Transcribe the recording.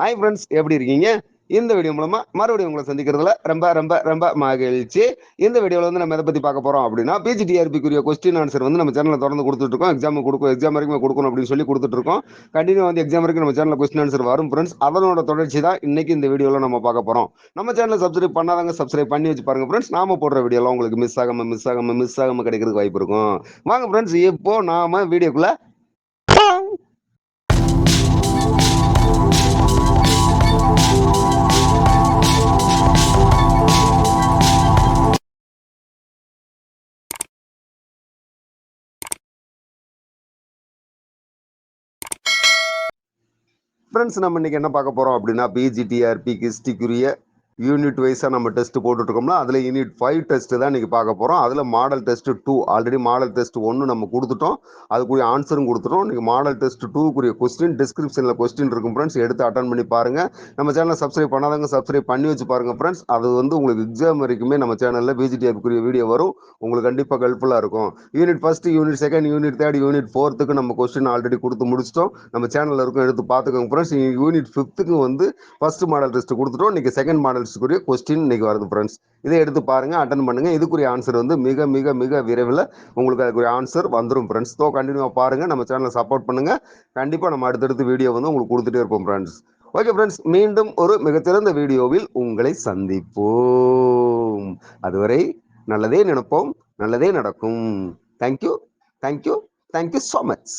Hi friends எப்படி இருக்கீங்க? இந்த வீடியோ மூலமா மறுபடியும் உங்களை சந்திக்கிறதுல ரொம்ப ரொம்ப ரொம்ப மகிழ்ச்சி. இந்த வீடியோவில் வந்து நம்ம எதை பத்தி பார்க்க போறோம் அப்படின்னா பிஜிடிஆர்பிக்குரிய கொஸ்டின் ஆன்சர் வந்து நம்ம சேனலில் தொடர்ந்து கொடுத்துட்டு இருக்கோம் எக்ஸாம் கொடுக்கும் எக்ஸாம் வரைக்கும் கொடுக்கணும் அப்படின்னு சொல்லி கொடுத்துட்டு இருக்கோம் கண்டினியூ வந்து எக்ஸாம் வரைக்கும் நம்ம சேனலில் கொஸ்டின் ஆன்சர் வரும் ஃப்ரெண்ட்ஸ் அதனோட தொடர்ச்சி தான் இன்னைக்கு இந்த வீடியோவில் நம்ம பார்க்க போறோம். நம்ம சேனலை சப்ஸ்கிரைப் பண்ணாதவங்க சப்ஸ்கிரைப் பண்ணி வச்சு பாருங்க ஃப்ரெண்ட்ஸ் நாம போடுற வீடியோலாம் உங்களுக்கு மிஸ் ஆகாம மிஸ் ஆகாம மிஸ் ஆகாம கிடைக்கிறதுக்கு வாய்ப்பு இருக்கும். வாங்க ஃப்ரெண்ட்ஸ் இப்போ நாம வீடியோக்குள்ள ஃப்ரெண்ட்ஸ் நம்ம இன்னைக்கு என்ன பார்க்க போறோம் அப்படின்னா பிஜிடிஆர்பி கிஸ்டிக்குரிய யூனிட் வைஸாக நம்ம டெஸ்ட் போட்டுட்ருக்கோம்னா அதில் யூனிட் ஃபைவ் டெஸ்ட்டு தான் இன்றைக்கி பார்க்க போகிறோம் அதில் model test two already model test ஒன்று நம்ம கொடுத்துட்டோம். அதுக்குரிய ஆன்சரும் கொடுத்துட்டோம். இன்றைக்கி மாடல் டெஸ்ட் டூக்குரிய கொஸ்டின் டிஸ்கிரிப்ஷனில் கொஸ்டின் இருக்கும் ஃப்ரெண்ட்ஸ் எடுத்து அட்டன் பண்ணி பாருங்க. நம்ம சேனலை சப்ஸ்கிரைப் பண்ணாதவங்க சப்ஸ்கிரைப் பண்ணி வச்சு பாருங்க ஃப்ரெண்ட்ஸ் அது வந்து உங்களுக்கு எக்ஸாம் வரைக்குமே நம்ம சேனலில் பிஜிடிஎஃப்க்குரிய வீடியோ வரும். உங்களுக்கு கண்டிப்பாக ஹெல்ப்ஃபுல்லாக இருக்கும். Unit first unit second unit third unit ஃபோர்த்துக்கு நம்ம கொஸ்டின் ஆல்ரெடி கொடுத்து முடிச்சிட்டோம். நம்ம சேனலில் இருக்கும் எடுத்து பார்த்துக்கோங்க ஃப்ரெண்ட்ஸ் யூனிட் ஃபிஃப்த்துக்கு வந்து ஃபஸ்ட்டு மாடல் டெஸ்ட் கொடுத்துட்டோம். இன்னைக்கு செகண்ட் மாடல் மாடல்ஸ்க்குரிய கொஸ்டின் இன்னைக்கு வருது ஃப்ரெண்ட்ஸ் இதை எடுத்து பாருங்கள் அட்டன் பண்ணுங்க. இதுக்குரிய ஆன்சர் வந்து மிக மிக மிக விரைவில் உங்களுக்கு அதுக்குரிய ஆன்சர் வந்துடும் ஃப்ரெண்ட்ஸ் ஸோ கண்டினியூவாக பாருங்கள் நம்ம சேனலை சப்போர்ட் பண்ணுங்கள் கண்டிப்பாக நம்ம அடுத்தடுத்து வீடியோ வந்து உங்களுக்கு கொடுத்துட்டே இருப்போம் ஃப்ரெண்ட்ஸ் ஓகே ஃப்ரெண்ட்ஸ் மீண்டும் ஒரு மிகச்சிறந்த வீடியோவில் உங்களை சந்திப்போம். அதுவரை நல்லதே நினைப்போம் நல்லதே நடக்கும். Thank you thank you thank you so much